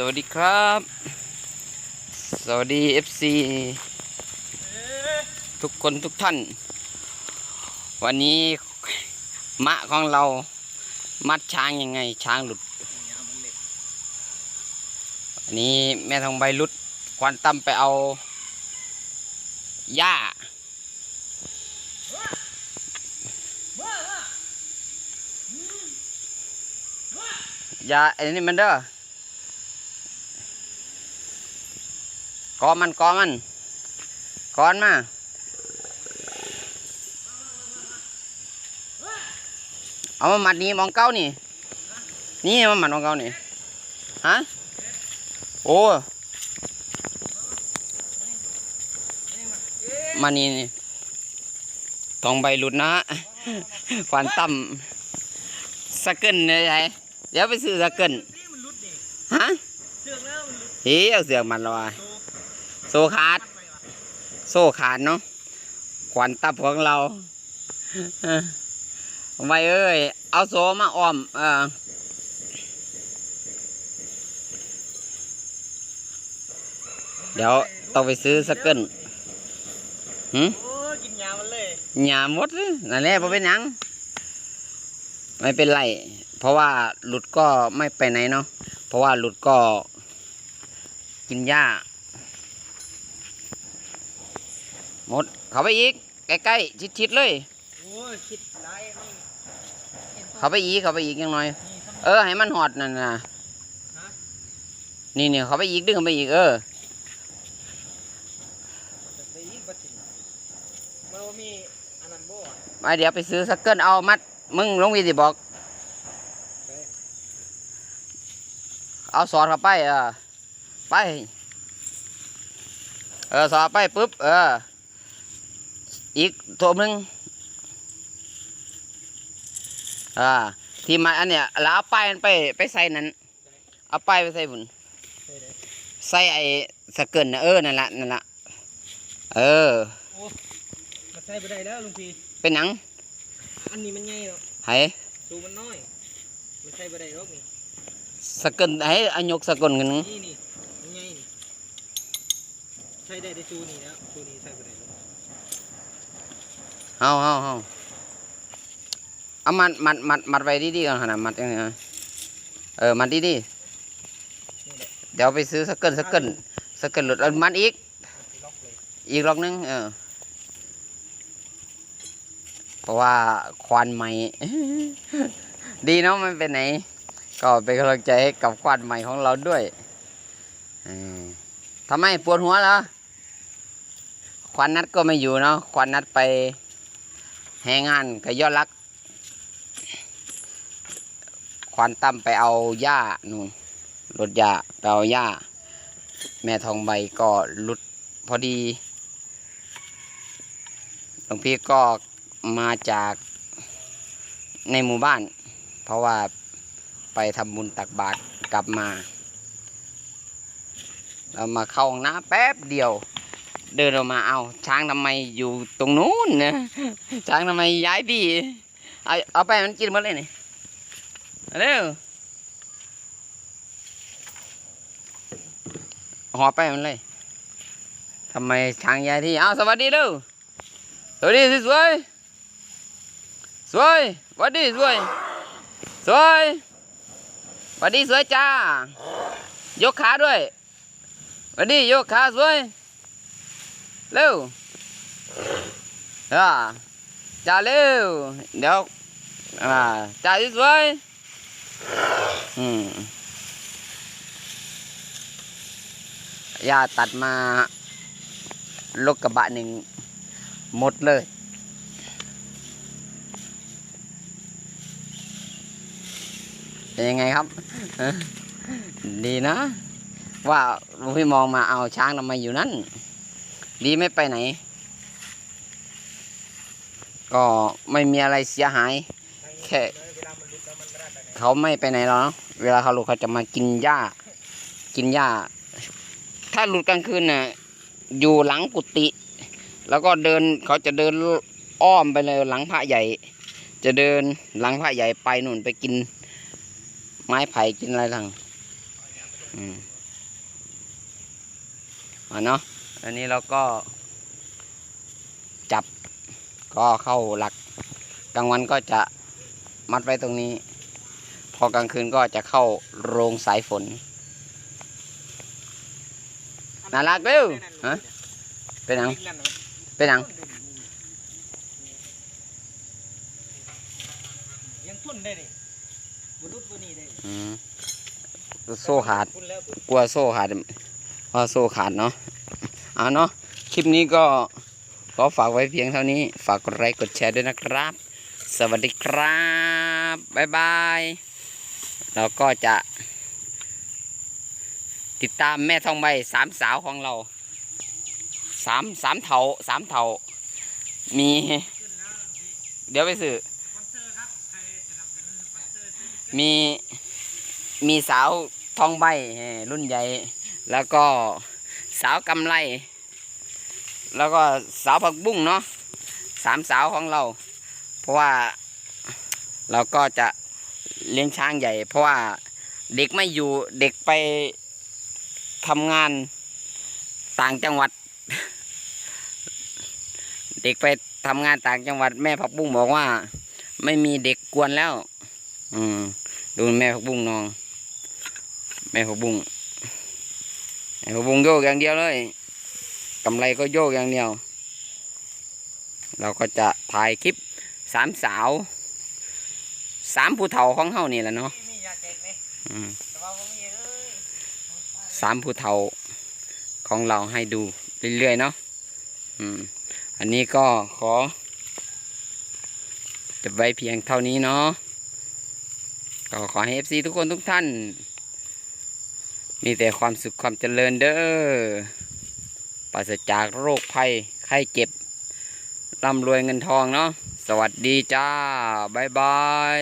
สวัสดีครับ สวัสดี FC ทุกคนทุกท่าน วันนี้มะของเรามัดช้างยังไง ช้างหลุดอันนี้แม่ทองใบรุดควันตั้มไปเอาหญ้ายาไอ้นี่มันเด้อ กอมันกอมันก้อนมาเอามามัดนี้มองเก้านี่ นี่มามัดมองเก้านี่ฮะโอ้มานี่นี่ทองใบหลุดนะควันต่ำสะเกินเลยไงเดี๋ยวไปซื้อสะเกินฮะเชือกแล้วมันรุดเฮ้ยเอาเสือกมันละวะ โตโซขาดไปวะโซ่ขาดเนาะขวัญตับของเราเออไว้เอ้ย เอาโซมาอ้อม เออเดี๋ยวต้องไปซื้อสกเกิลหืมโอ้ยกินยามันเลยหยาหมดเลยนั่นแหละพอเป็นหยัง ไม่เป็นไร เพราะว่าหลุดก็ไม่ไปไหนเนาะ เพราะว่าหลุดก็กินหญ้า หมด เข้าไปอีก ใกล้ๆชิดๆเลย โอ้ยคิดไรมันเข้าไปอีก เข้าไปอีกยังน้อย นี่ทำเออ ให้มันหอดนั่นนะนี่นี่เข้าไปอีก ดึงเข้าไปอีก เออไปอีกบัดสิมันบ่มีอันนั้นบ่อะไปเดี๋ยวไปซื้อสักเกิลเอามัด มึงลงวีสิบอกเอาสอดเข้าไปเออไป เออสอดไปปุ๊บ เออ อีกตัวหนึงอ่า ที่มันอันเนี้ยแล้วเอาป้ายมันไปไปใส่นั้น เอาป้ายไปใส่บุญใช่เลยใส่ไอ้สเกิลนะเออ นั่นละนั่นละเออมันใส่ไปได้แล้วลุงพีเป็นหนัง อันนี้มันใหญ่เนาะให้สูมันน้อยมันใส่ไปได้หรอกนี่สเกิลให้เอายกสเกิลกันนี่นี่มันใหญ่นี่ใส่ได้ได้ชูนี่แล้วชูนี่ใส่ไปได้หรอก เอาเอาเอาเอามัดมัดมัดมัดไว้ดีๆก่อนขนาดมัดยังไงเออมัดดีนี่แหละๆเดี๋ยวไปซื้อสเกิลสเกิลสเกิลหลุดเอามัดอีกมันสิล็อกเลยอีกรอบนึงเออเพราะว่าควันใหม่ ดีเนาะมันเป็นไหน ก็เป็นกำลังใจให้กับควันใหม่ของเราด้วยทำไมปวดหัวเหรอควันนัดก็ไม่อยู่เนาะควันนัดไป แหงงานกับยอดรัก ควันตั้มไปเอาหญ้านู่นรถหญ้าไปเอาหญ้า แม่ทองใบก็หลุดพอดีหลวงพี่ก็มาจากในหมู่บ้าน เพราะว่าไปทำบุญตักบาตรกลับมา เรามาเข้าห้องน้ำแป๊บเดียว เดินออกมาเอาช้างทำไมอยู่ตรงนู้นนะช้างทำไมย้ายที่เอาเอาไปมันกินหมดเลยนี่เร็วหอบไปมันเลยทำไมช้างย้ายที่เอาสวัสดีเร็วสวัสดีสวยสวยสวัสดีสวยสวยสวัสดีสวยจ้ายกขาด้วยสวัสดียกขาสวย เร็วอ่าจ่าเร็วเดี๋ยวอ่าจ่าสวยอืมย่าตัดมารถกระบะหนึ่งหมดเลยเป็นยังไงครับ ดีนะ ว่าหลวงพี่มองมาเอาช้างทำไมอยู่นั่น ดีไม่ไปไหน ก็ไม่มีอะไรเสียหาย แค่ เขาไม่ไปไหนหรอกเวลาเขาหลุดเขาจะมากินหญ้า กินหญ้า ถ้าหลุดกลางคืนน่ะ อยู่หลังกุฏิแล้วก็เดินเขาจะเดินอ้อมไปเลยหลังพระใหญ่ จะเดินหลังพระใหญ่ไปนู่นไปกิน ไม้ไผ่กินอะไรต่างอืมอะเนาะ อันนี้เราก็จับก็เข้าหลักกลางวันก็จะมัดไว้ตรงนี้ พอกลางคืนก็จะเข้าโรงสายฝนน่ารักเร็วฮะเป็นหยังเป็นหยังยังทุ่นได้นี่บุรุษบุนี่ได้อืมโซ่ขาดพุ่นแล้วกลัวโซ่ขาดว่าโซ่ขาดเนาะ เอาเนาะคลิปนี้ก็ขอฝากไว้เพียงเท่านี้ ฝากกดไลค์กดแชร์ด้วยนะครับ สวัสดีครับบ๊ายบายเราก็จะ ติดตามแม่ทองใบสามสาวของเราสามสามเถาสามเถามี เดี๋ยวไปสื่อมีมีสาวทองใบรุ่นใหญ่แล้วก็ สาวกำไลแล้วก็สาวผักบุ้งเนาะสามสาวของเรา เพราะว่าเราก็จะเลี้ยงช้างใหญ่ เพราะว่าเด็กไม่อยู่เด็กไปทำงานต่างจังหวัด เด็กไปทำงานต่างจังหวัด แม่ผักบุ้งบอกว่า ไม่มีเด็กกวนแล้ว อืมดูแม่ผักบุ้งนอง แม่ผักบุ้ง แม่ผักบุ้งโยกอย่างเดียวเลยกำไรก็โยกอย่างเดียว เราก็จะถ่ายคลิปสามสาวสามผู้เฒ่าของเฮานี่แหละเนาะสามผู้เฒ่าของเราให้ดูเรื่อยๆเนาะอันนี้ก็ขอจะไว้เพียงเท่านี้เนาะก็ขอให้เอฟซีทุกคนทุกท่าน มีแต่ความสุขความเจริญเด้อปราศจากโรคภัยไข้เจ็บร่ำรวยเงินทองเนาะสวัสดีจ้า บ๊ายบาย